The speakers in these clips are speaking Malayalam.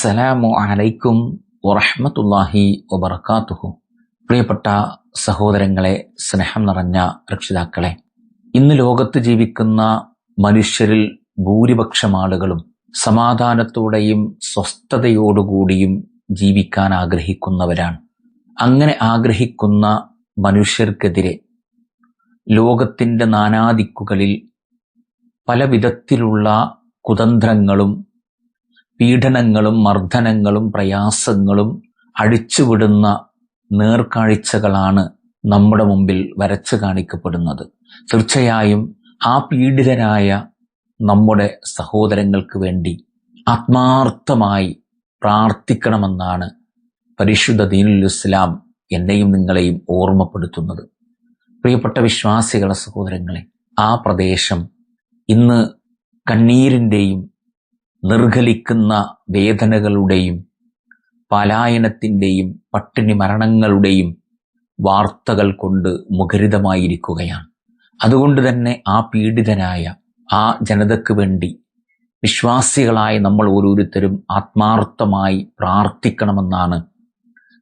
അസ്സലാമു അലൈക്കും വറഹ്മത്തുള്ളാഹി വബർക്കാത്തുഹു പ്രിയപ്പെട്ട സഹോദരങ്ങളെ സ്നേഹം നിറഞ്ഞ രക്ഷിതാക്കളെ ഇന്ന് ലോകത്ത് ജീവിക്കുന്ന മനുഷ്യരിൽ ഭൂരിപക്ഷം ആളുകളും സമാധാനത്തോടെയും സ്വസ്ഥതയോടുകൂടിയും ജീവിക്കാൻ ആഗ്രഹിക്കുന്നവരാണ്. അങ്ങനെ ആഗ്രഹിക്കുന്ന മനുഷ്യർക്കെതിരെ ലോകത്തിന്റെ നാനാദിക്കുകളിൽ പല വിധത്തിലുള്ള കുതന്ത്രങ്ങളും പീഡനങ്ങളും മർദ്ദനങ്ങളും പ്രയാസങ്ങളും അടിച്ചുവിടുന്ന നേർക്കാഴ്ചകളാണ് നമ്മുടെ മുമ്പിൽ വരച്ചു കാണിക്കപ്പെടുന്നത്. തീർച്ചയായും ആ പീഡിതരായ നമ്മുടെ സഹോദരങ്ങൾക്ക് വേണ്ടി ആത്മാർത്ഥമായി പ്രാർത്ഥിക്കണമെന്നാണ് പരിശുദ്ധ ദീനുൽ ഇസ്ലാം എന്നെയും നിങ്ങളെയും ഓർമ്മപ്പെടുത്തുന്നത്. പ്രിയപ്പെട്ട വിശ്വാസികളെ സഹോദരങ്ങളെ ആ പ്രദേശം ഇന്ന് കണ്ണീരിന്റെയും നിർഗലിക്കുന്ന വേദനകളുടെയും പലായനത്തിന്റെയും പട്ടിണി മരണങ്ങളുടെയും വാർത്തകൾ കൊണ്ട് മുഖരിതമായിരിക്കുകയാണ്. അതുകൊണ്ട് തന്നെ ആ പീഡിതനായ ആ ജനതയ്ക്ക് വേണ്ടി വിശ്വാസികളായ നമ്മൾ ഓരോരുത്തരും ആത്മാർത്ഥമായി പ്രാർത്ഥിക്കണമെന്നാണ്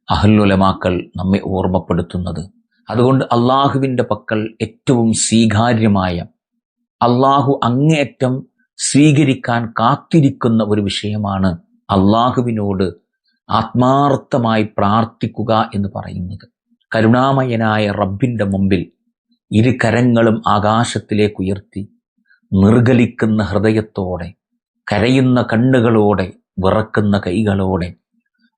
അഹല്ലുലമാക്കൾ നമ്മെ ഓർമ്മപ്പെടുത്തുന്നത്. അതുകൊണ്ട് അള്ളാഹുവിന്റെ പക്കൽ ഏറ്റവും സ്വീകാര്യമായ അള്ളാഹു അങ്ങേയറ്റം സ്വീകരിക്കാൻ കാത്തിരിക്കുന്ന ഒരു വിഷയമാണ് അള്ളാഹുവിനോട് ആത്മാർത്ഥമായി പ്രാർത്ഥിക്കുക എന്ന് പറയുന്നത്. കരുണാമയനായ റബ്ബിന്റെ മുമ്പിൽ ഇരു കരങ്ങളും ആകാശത്തിലേക്ക് ഉയർത്തി നിർഗലിക്കുന്ന ഹൃദയത്തോടെ കരയുന്ന കണ്ണുകളോടെ വിറക്കുന്ന കൈകളോടെ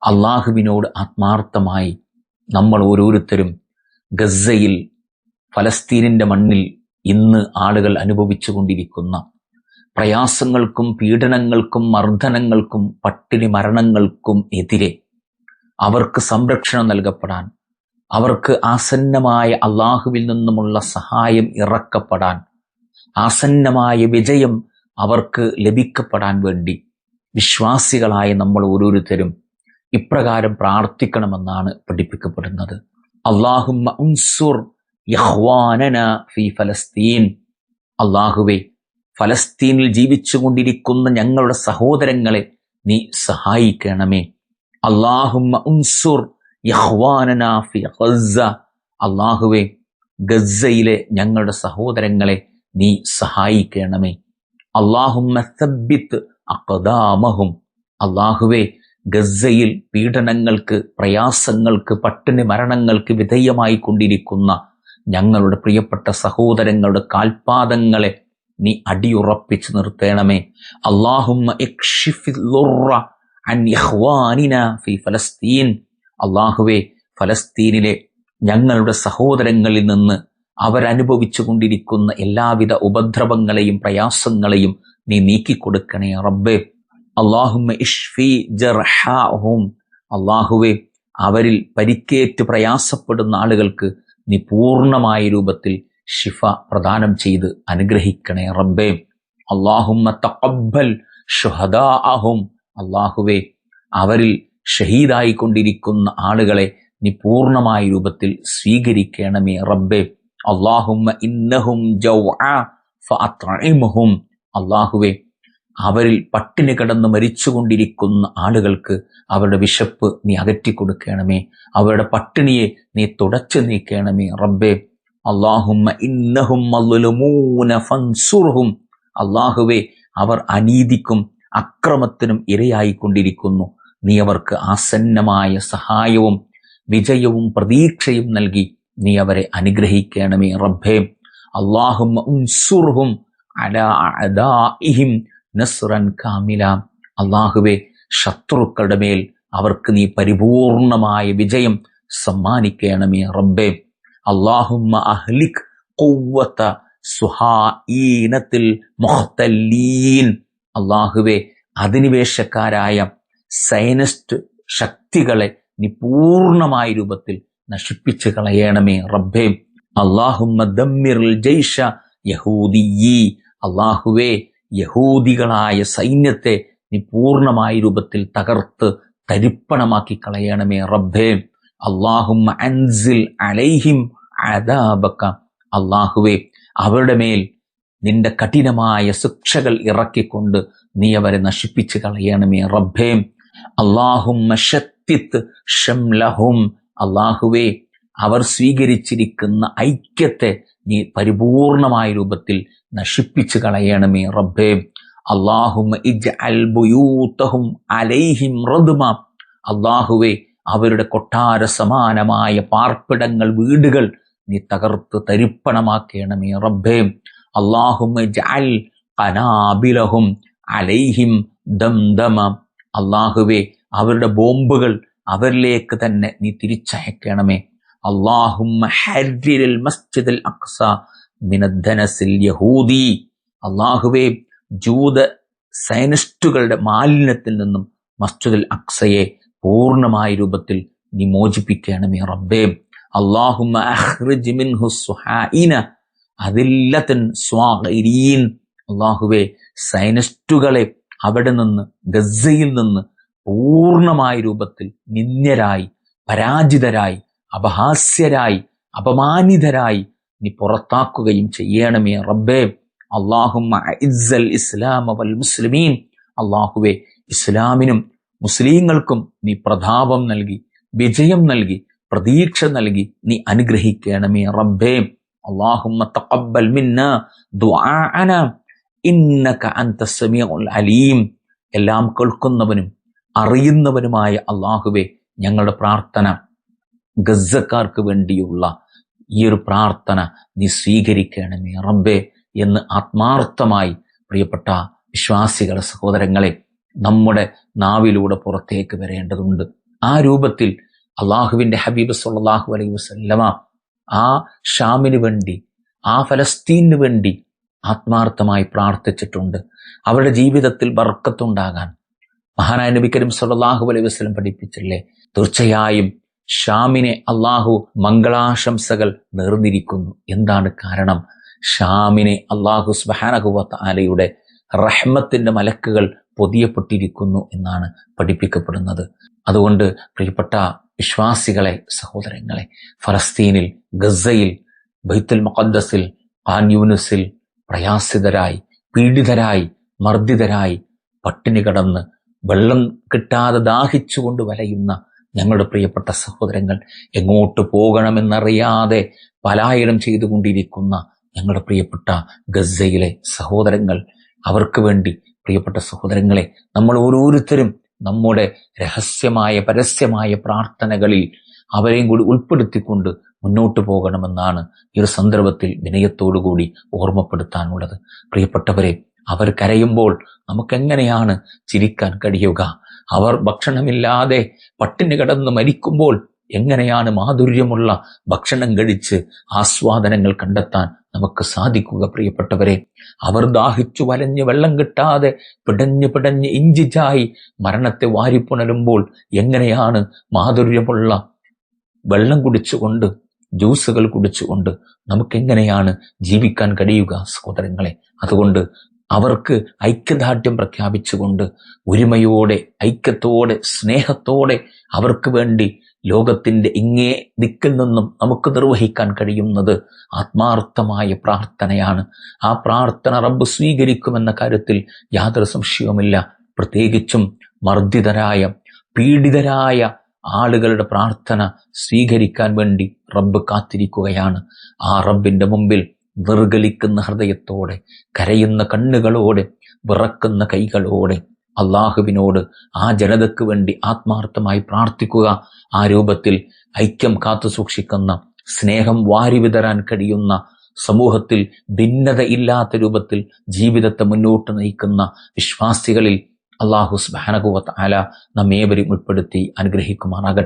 അള്ളാഹുവിനോട് ആത്മാർത്ഥമായി നമ്മൾ ഓരോരുത്തരും ഗസയിൽ ഫലസ്തീനിന്റെ മണ്ണിൽ ഇന്ന് ആളുകൾ അനുഭവിച്ചു കൊണ്ടിരിക്കുന്ന പ്രയാസങ്ങൾക്കും പീഡനങ്ങൾക്കും മർദ്ദനങ്ങൾക്കും പട്ടിണി മരണങ്ങൾക്കും എതിരെ അവർക്ക് സംരക്ഷണം നൽകപ്പെടാൻ അവർക്ക് ആസന്നമായ അള്ളാഹുവിൽ നിന്നുമുള്ള സഹായം ഇറക്കപ്പെടാൻ ആസന്നമായ വിജയം അവർക്ക് ലഭിക്കപ്പെടാൻ വേണ്ടി വിശ്വാസികളായ നമ്മൾ ഓരോരുത്തരും ഇപ്രകാരം പ്രാർത്ഥിക്കണമെന്നാണ് പഠിപ്പിക്കപ്പെടുന്നത്. അള്ളാഹു ഫി ഫലസ്തീൻ. അള്ളാഹുവെ ഫലസ്തീനിൽ ജീവിച്ചുകൊണ്ടിരിക്കുന്ന ഞങ്ങളുടെ സഹോദരങ്ങളെ നീ സഹായിക്കണമേ. ഗസ്സ. അള്ളാഹുവെ ഗസ്സയിലെ ഞങ്ങളുടെ സഹോദരങ്ങളെ നീ സഹായിക്കണമേ. അള്ളാഹുമ്മ സബ്ബിത്ത് അഖദാമഹും. അള്ളാഹുവെ ഗസ്സയിൽ പീഡനങ്ങൾക്ക് പ്രയാസങ്ങൾക്ക് പട്ടിണി മരണങ്ങൾക്ക് വിധേയമായി കൊണ്ടിരിക്കുന്ന ഞങ്ങളുടെ പ്രിയപ്പെട്ട സഹോദരങ്ങളുടെ കാൽപാദങ്ങളെ നീ അടിയുറപ്പിച്ച് നിർത്തേണമേ. അള്ളാഹുമ്മ ഫലസ്തീൻ. അള്ളാഹുവെ ഫലസ്തീനിലെ ഞങ്ങളുടെ സഹോദരങ്ങളിൽ നിന്ന് അവരനുഭവിച്ചു കൊണ്ടിരിക്കുന്ന എല്ലാവിധ ഉപദ്രവങ്ങളെയും പ്രയാസങ്ങളെയും നീ നീക്കിക്കൊടുക്കണേ റബ്ബേ. അള്ളാഹുമ്മ ഇഷ്ഫി ജർഹാഹും അള്ളാഹുവെ അവരിൽ പരിക്കേറ്റ് പ്രയാസപ്പെടുന്ന ആളുകൾക്ക് നീ പൂർണമായ രൂപത്തിൽ ഷിഫ പ്രദാനം ചെയ്ത് അനുഗ്രഹിക്കണേ റബ്ബേ. അള്ളാഹുമ്മ തഖബ്ബൽ ഷുഹദാഅഹും അള്ളാഹുവെ അവരിൽ ഷഹീദായി കൊണ്ടിരിക്കുന്ന ആളുകളെ നീ പൂർണമായ രൂപത്തിൽ സ്വീകരിക്കണമേ റബ്ബേ. അള്ളാഹുമ്മ ഇന്നഹും ഫഅത്ഇംഹും അവരിൽ പട്ടിണി കിടന്ന് മരിച്ചുകൊണ്ടിരിക്കുന്ന ആളുകൾക്ക് അവരുടെ വിശപ്പ് നീ അകറ്റിക്കൊടുക്കണമേ. അവരുടെ പട്ടിണിയെ നീ തുടച്ചു നീക്കണമേ റബ്ബേ. അള്ളാഹുമ്മ ഇന്നഹും ഫൻസുർഹും. അള്ളാഹുവെ അവർ അനീതിക്കും അക്രമത്തിനും ഇരയായിക്കൊണ്ടിരിക്കുന്നു. നീ അവർക്ക് ആസന്നമായ സഹായവും വിജയവും പ്രതീക്ഷയും നൽകി. നീ അവരെ അനുഗ്രഹിക്കണമേ റബ്ബേ. അള്ളാഹുമ്മ ഉൻസുർഹും നസ്റൻ അള്ളാഹുവെ ശത്രുക്കളുടെ മേൽ അവർക്ക് നീ പരിപൂർണമായ വിജയം സമ്മാനിക്കണമേ റബ്ബേ. അള്ളാഹുമ്മ അഹ്ലിക് കൊവ്വത്ത സുഹാഈനത്തിൽ മുഖ്തല്ലീൻ അള്ളാഹുവെ അധിനിവേശക്കാരായ സൈനിസ്റ്റ് ശക്തികളെ നീ പൂർണമായ രൂപത്തിൽ നശിപ്പിച്ചു കളയണമേ റബ്ബേ. അള്ളാഹുമ്മ ദമ്മിറുൽ ജയ്ഷ യഹൂദിയീ. അള്ളാഹുവേ യഹൂദികളായ സൈന്യത്തെ നീ പൂർണമായ രൂപത്തിൽ തകർത്ത് തരിപ്പണമാക്കി കളയണമേ റബ്ബേ. അള്ളാഹുമ്മ അൻസിൽ അലൈഹിം അദാബക്ക അള്ളാഹുവേ അവരുടെ മേൽ നിന്റെ കഠിനമായ ശിക്ഷകൾ ഇറക്കിക്കൊണ്ട് നീ അവരെ നശിപ്പിച്ചു കളയണമേ റബ്ബേ. അള്ളാഹും ഷംലഹും. അള്ളാഹുവേ അവർ സ്വീകരിച്ചിരിക്കുന്ന ഐക്യത്തെ നീ പരിപൂർണമായ രൂപത്തിൽ നശിപ്പിച്ചു കളയണമേ റബ്ബേ. അള്ളാഹും അലൈഹിം റദ്മ. അള്ളാഹുവേ അവരുടെ കൊട്ടാര സമാനമായ പാർപ്പിടങ്ങൾ വീടുകൾ നീ തകർത്ത് തരിപ്പണമാക്കണമേ റബ്ബേ. അള്ളാഹും അലൈഹിം ഖനാബിലഹും അലൈഹിം ദംദമ. അള്ളാഹുവേ അവരുടെ ബോംബുകൾ അവരിലേക്ക് തന്നെ നീ തിരിച്ചയക്കണമേ. അള്ളാഹും മസ്ജിദ് അക്സ മിനദ്ധനസിൽ യഹൂദി. അള്ളാഹുവേ ജൂത സൈനിസ്റ്റുകളുടെ മാലിന്യത്തിൽ നിന്നും മസ്ജിദുൽ അക്സയെ പൂർണമായ രൂപത്തിൽ നീ മോചിപ്പിക്കണമേ റബ്ബേ. അള്ളാഹുവേ സൈനിസ്റ്റുകളെ അവിടെ നിന്ന് ഗസയിൽ നിന്ന് പൂർണമായ രൂപത്തിൽ നിന്ദ്യരായി പരാജിതരായി അപഹാസ്യരായി അപമാനിതരായി നീ പുറത്താക്കുകയും ചെയ്യണമേ റബ്ബേ. അള്ളാഹുമ്മ ഇസ്ലാം മുസ്ലിമീൻ. അള്ളാഹുവെ ഇസ്ലാമിനും മുസ്ലിങ്ങൾക്കും നീ പ്രതാപം നൽകി വിജയം നൽകി പ്രതീക്ഷ നൽകി നീ അനുഗ്രഹിക്കണമേ റബ്ബേ. അലീം. എല്ലാം കേൾക്കുന്നവനും അറിയുന്നവനുമായ അള്ളാഹുവെ ഞങ്ങളുടെ പ്രാർത്ഥന ഗസക്കാർക്ക് വേണ്ടിയുള്ള ഈ ഒരു പ്രാർത്ഥന നീ സ്വീകരിക്കണമേ റബ്ബെ എന്ന് ആത്മാർത്ഥമായി പ്രിയപ്പെട്ട വിശ്വാസികളെ സഹോദരങ്ങളെ നമ്മുടെ നാവിലൂടെ പുറത്തേക്ക് വരേണ്ടതുണ്ട്. ആ രൂപത്തിൽ അള്ളാഹുവിന്റെ ഹബീബ് സല്ലാഹു അലൈ വസല്ലമ ആ ഷാമിന് വേണ്ടി ആ ഫലസ്തീനു വേണ്ടി ആത്മാർത്ഥമായി പ്രാർത്ഥിച്ചിട്ടുണ്ട്. അവരുടെ ജീവിതത്തിൽ ബർക്കത്തുണ്ടാകാൻ മഹാനായ നബി കരീം സല്ലല്ലാഹു അലൈഹി വസല്ലം പഠിപ്പിച്ചില്ലേ? തീർച്ചയായും ഷാമിനെ അള്ളാഹു മംഗളാശംസകൾ നേർന്നിരിക്കുന്നു. എന്താണ് കാരണം? ഷാമിനെ അള്ളാഹു സുബാനകുവത്ത് ആലയുടെ റഹ്മത്തിന്റെ മലക്കുകൾ പൊതിയപ്പെട്ടിരിക്കുന്നു എന്നാണ് പഠിപ്പിക്കപ്പെടുന്നത്. അതുകൊണ്ട് പ്രിയപ്പെട്ട വിശ്വാസികളെ സഹോദരങ്ങളെ ഫലസ്തീനിൽ ഗസയിൽ ബൈത്തുൽ മുഖദ്ദസിൽ ഖാൻ യൂനുസിൽ പ്രയാസിതരായി പീഡിതരായി മർദ്ദിതരായി പട്ടിണി കടന്ന് വെള്ളം കിട്ടാതെ ദാഹിച്ചുകൊണ്ട് വലയുന്ന ഞങ്ങളുടെ പ്രിയപ്പെട്ട സഹോദരങ്ങൾ എങ്ങോട്ട് പോകണമെന്നറിയാതെ പലായനം ചെയ്തുകൊണ്ടിരിക്കുന്ന ഞങ്ങളുടെ പ്രിയപ്പെട്ട ഗസയിലെ സഹോദരങ്ങൾ അവർക്ക് വേണ്ടി പ്രിയപ്പെട്ട സഹോദരങ്ങളെ നമ്മൾ ഓരോരുത്തരും നമ്മുടെ രഹസ്യമായ പരസ്യമായ പ്രാർത്ഥനകളിൽ അവരെയും കൂടി ഉൾപ്പെടുത്തിക്കൊണ്ട് മുന്നോട്ട് പോകണമെന്നാണ് ഈ ഒരു സന്ദർഭത്തിൽ വിനയത്തോടുകൂടി ഓർമ്മപ്പെടുത്താനുള്ളത്. പ്രിയപ്പെട്ടവരെ അവർ കരയുമ്പോൾ നമുക്കെങ്ങനെയാണ് ചിരിക്കാൻ കഴിയുക? അവർ ഭക്ഷണമില്ലാതെ പട്ടിണി കിടന്ന് മരിക്കുമ്പോൾ എങ്ങനെയാണ് മാധുര്യമുള്ള ഭക്ഷണം കഴിച്ച് ആസ്വാദനങ്ങൾ കണ്ടെത്താൻ നമുക്ക് സാധിക്കുക പ്രിയപ്പെട്ടവരെ. അവർ ദാഹിച്ചു വലഞ്ഞ് വെള്ളം കിട്ടാതെ പിടഞ്ഞ് പിടഞ്ഞ് ഇഞ്ചിച്ചായി മരണത്തെ വാരിപ്പുണരുമ്പോൾ എങ്ങനെയാണ് മാധുര്യമുള്ള വെള്ളം കുടിച്ചുകൊണ്ട് ജ്യൂസുകൾ കുടിച്ചുകൊണ്ട് നമുക്കെങ്ങനെയാണ് ജീവിക്കാൻ കഴിയുക സഹോദരങ്ങളെ? അതുകൊണ്ട് അവർക്ക് ഐക്യദാർഢ്യം പ്രഖ്യാപിച്ചുകൊണ്ട് ഒരുമയോടെ ഐക്യത്തോടെ സ്നേഹത്തോടെ അവർക്ക് വേണ്ടി ലോകത്തിന്റെ ഇങ്ങേ ദിക്കിൽ നിന്നും നമുക്ക് നിർവഹിക്കാൻ കഴിയുന്നത് ആത്മാർത്ഥമായ പ്രാർത്ഥനയാണ്. ആ പ്രാർത്ഥന റബ്ബ് സ്വീകരിക്കുമെന്ന കാര്യത്തിൽ യാതൊരു സംശയവുമില്ല. പ്രത്യേകിച്ചും മർദ്ദിതരായ പീഡിതരായ ആളുകളുടെ പ്രാർത്ഥന സ്വീകരിക്കാൻ വേണ്ടി റബ്ബ് കാത്തിരിക്കുകയാണ്. ആ റബ്ബിന്റെ മുമ്പിൽ നിർഗലിക്കുന്ന ഹൃദയത്തോടെ കരയുന്ന കണ്ണുകളോടെ വിറക്കുന്ന കൈകളോടെ അള്ളാഹുവിനോട് ആ ജനതയ്ക്ക് വേണ്ടി ആത്മാർത്ഥമായി പ്രാർത്ഥിക്കുക. ആ രൂപത്തിൽ ഐക്യം കാത്തു സൂക്ഷിക്കുന്ന സ്നേഹം വാരി വിതരാൻ കഴിയുന്ന സമൂഹത്തിൽ ഭിന്നതയില്ലാത്ത രൂപത്തിൽ ജീവിതത്തെ മുന്നോട്ട് നയിക്കുന്ന വിശ്വാസികളിൽ അള്ളാഹു സ്ബാനകുവത്ത് ആല നമ്മേവരും ഉൾപ്പെടുത്തി അനുഗ്രഹിക്കുമാറാകട്ടെ.